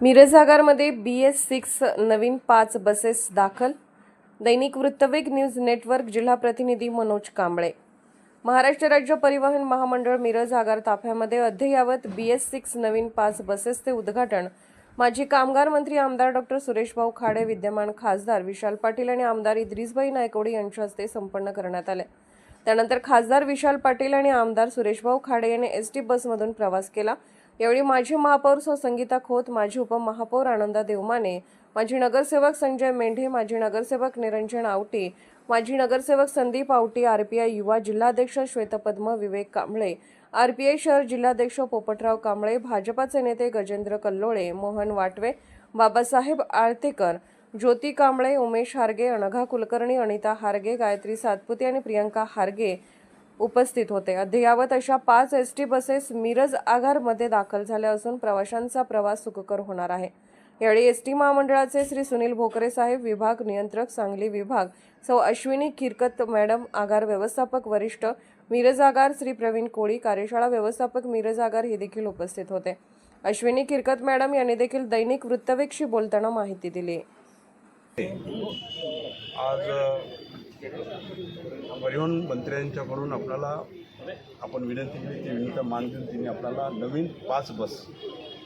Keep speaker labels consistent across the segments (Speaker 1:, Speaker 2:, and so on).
Speaker 1: मिरज आगारमध्ये B S six नवीन पाच बसेस दाखल. दैनिक वृत्तवेग न्यूज नेटवर्क जिल्हा प्रतिनिधी मनोज कांबळे. महाराष्ट्र राज्य परिवहन महामंडळ मिरज आगार ताफ्यामध्ये अद्ययावत बी एस सिक्स नवीन पाच बसेसचे उद्घाटन. माजी कामगार मंत्री आमदार डॉक्टर सुरेशभाऊ खाडे विद्यमान खासदार विशाल पाटील आणि आमदार इद्रिसबाई नायकोडे यांच्या हस्ते संपन्न करण्यात आले. त्यानंतर खासदार विशाल पाटील आणि आमदार सुरेशभाऊ खाडे यांनी एस टी बसमधून प्रवास केला. यावेळी माजी महापौर सौ संगीता खोत माजी उपमहापौर आनंदा देवमाने माजी नगरसेवक संजय मेंढे माजी नगरसेवक निरंजन आवटे माजी नगरसेवक संदीप आवटी आरपीआय युवा जिल्हाध्यक्ष श्वेतपद्म विवेक कांबळे आरपीआय शहर जिल्हाध्यक्ष पोपटराव कांबळे भाजपाचे नेते गजेंद्र कल्लोळे मोहन वाटवे बाबासाहेब आळतेकर ज्योती कांबळे उमेश हारगे अनघा कुलकर्णी अनिता हारगे गायत्री सातपुते आणि प्रियंका हारगे उपस्थित होते. अद्ययावत अशा पाच एस टी बसेस मिरज आगारमध्ये दाखल झाल्या असून प्रवाशांचा प्रवास सुखकर होणार आहे. यावेळी एस टी महामंडळाचे श्री सुनील भोकरे साहेब विभाग नियंत्रक सांगली विभाग सौ अश्विनी किरकत मॅडम आगार व्यवस्थापक वरिष्ठ मिरज आगार श्री प्रवीण कोळी कार्यशाळा व्यवस्थापक मिरज आगार हे देखील उपस्थित होते. अश्विनी किरकत मॅडम यांनी देखील दैनिक वृत्तवेक्षी बोलताना माहिती दिली.
Speaker 2: आज परिवहन मंत्र्यांच्याकडून आपल्याला आपण विनंती केली ती विनंती मान देऊन त्यांनी आपल्याला नवीन पाच बस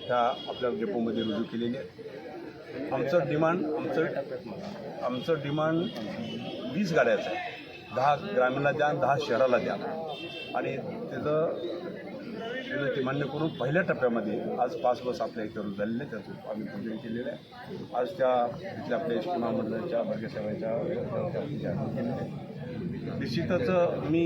Speaker 2: ह्या आपल्या डेपोमध्ये रुजू केलेली आहेत. आमचं डिमांड आमचं आमचं डिमांड वीस गाड्याचं आहे. दहा ग्रामीणला द्या आणि दहा शहराला द्या आणि त्याचं ते मान्य करून पहिल्या टप्प्यामध्ये आज पाच बस आपल्या इथे रुजू झालेल्या त्याचं आम्ही पूजन केलेलं आहे आज त्या तिथल्या आपल्या एस टी महामंडळाच्या भाग्यसेवाच्या आहे निश्चितच मी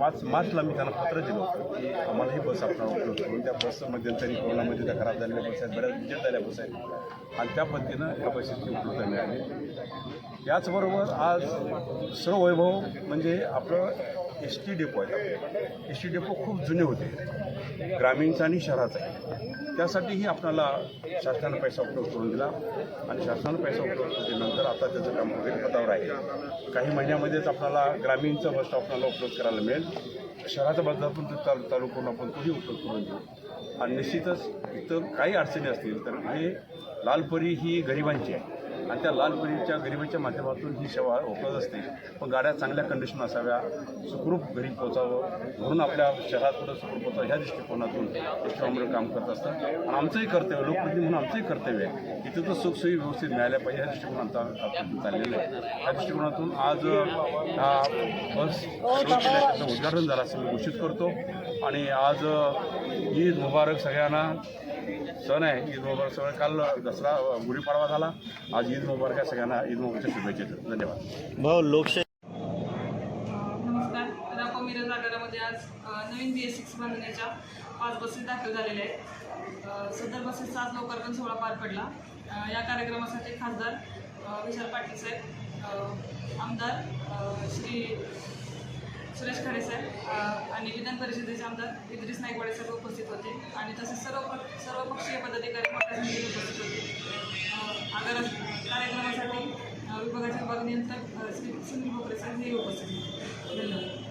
Speaker 2: पाच मार्चला मी त्यांना पत्र दिलं होतं की आम्हाला ही बस आपण उपलब्ध करून त्या बस मध्यंतरी कोरोनामध्ये त्या खराब झालेल्या बस आहेत बऱ्याच विजेत झाल्या बस आहेत. आणि त्या पद्धतीनं या बसेसची उपलब्धता मिळाली. याचबरोबर आज सर्व वैभव म्हणजे आपलं एस टी डेपो आहे एस टी डेपो खूप जुने होते. ग्रामीणचा आणि शहराचा आहे. त्यासाठीही आपल्याला शासनानं पैसा उपलब्ध करून दिला आणि शासनानं पैसा उपलब्ध केल्यानंतर आता त्याचं काम वगैरे पदावर आहे. काही महिन्यामध्येच आपल्याला ग्रामीणचा बस आपल्याला उपलब्ध करायला मिळेल. शहराचा बदला पण चालू चालू करून आपण तोही उपलब्ध करून देऊ. आणि निश्चितच इथं काही अडचणी असतील तर हे लालपरी ही गरिबांची आहे. आणि त्या लालपरीच्या गरिबीच्या माध्यमातून ही सेवा उपलब्ध असते. पण गाड्या चांगल्या कंडिशन असाव्या सुखरूप घरी पोचावं म्हणून आपल्या शहरात कुठं सुखरूप पोचावं ह्या दृष्टिकोनातून एसटीवामुळे काम करत असतात आणि आमचंही कर्तव्य लोकप्रतिनिधी म्हणून आमचंही कर्तव्य आहे की तिथं सुखसोयी व्यवस्थित मिळाल्या पाहिजे ह्या दृष्टिकोनात चाललेलं आहे. ह्या दृष्टिकोनातून आज हा बस उद्घाटन झालं असं मी घोषित करतो. आणि आज ईद मुबारक सगळ्यांना. सण आहे ईद मुबारक सगळं काल दसरा गुढीपाडवा झाला. आज ईद मुबारक आहे सगळ्यांना ईद मुबारकच्या शुभेच्छा धन्यवाद.
Speaker 3: भाऊ लोकशाही
Speaker 4: नमस्कार. राको मिरज आगारामध्ये आज नवीन बी एस सिक्स बांधण्याच्या पाच बसेस दाखल झालेल्या आहेत. सदर बसेसचा आज लोकार्पण सोहळा पार पडला. या कार्यक्रमासाठी खासदार विशाल पाटील साहेब आमदार श्री सुरेश खाडे साहेब आणि विधान परिषदेचे आमदार इद्रिस नाईकवाडे सर्व उपस्थित होते आणि तसेच सर्व सर्व पक्षीय पदाधिकारी मोठ्या संख्येने उपस्थित होते. आगार कार्यक्रमासाठी विभागाचे विभाग नियंत्रक श्री सुनील भोकरे सर हे उपस्थित होते. धन्यवाद.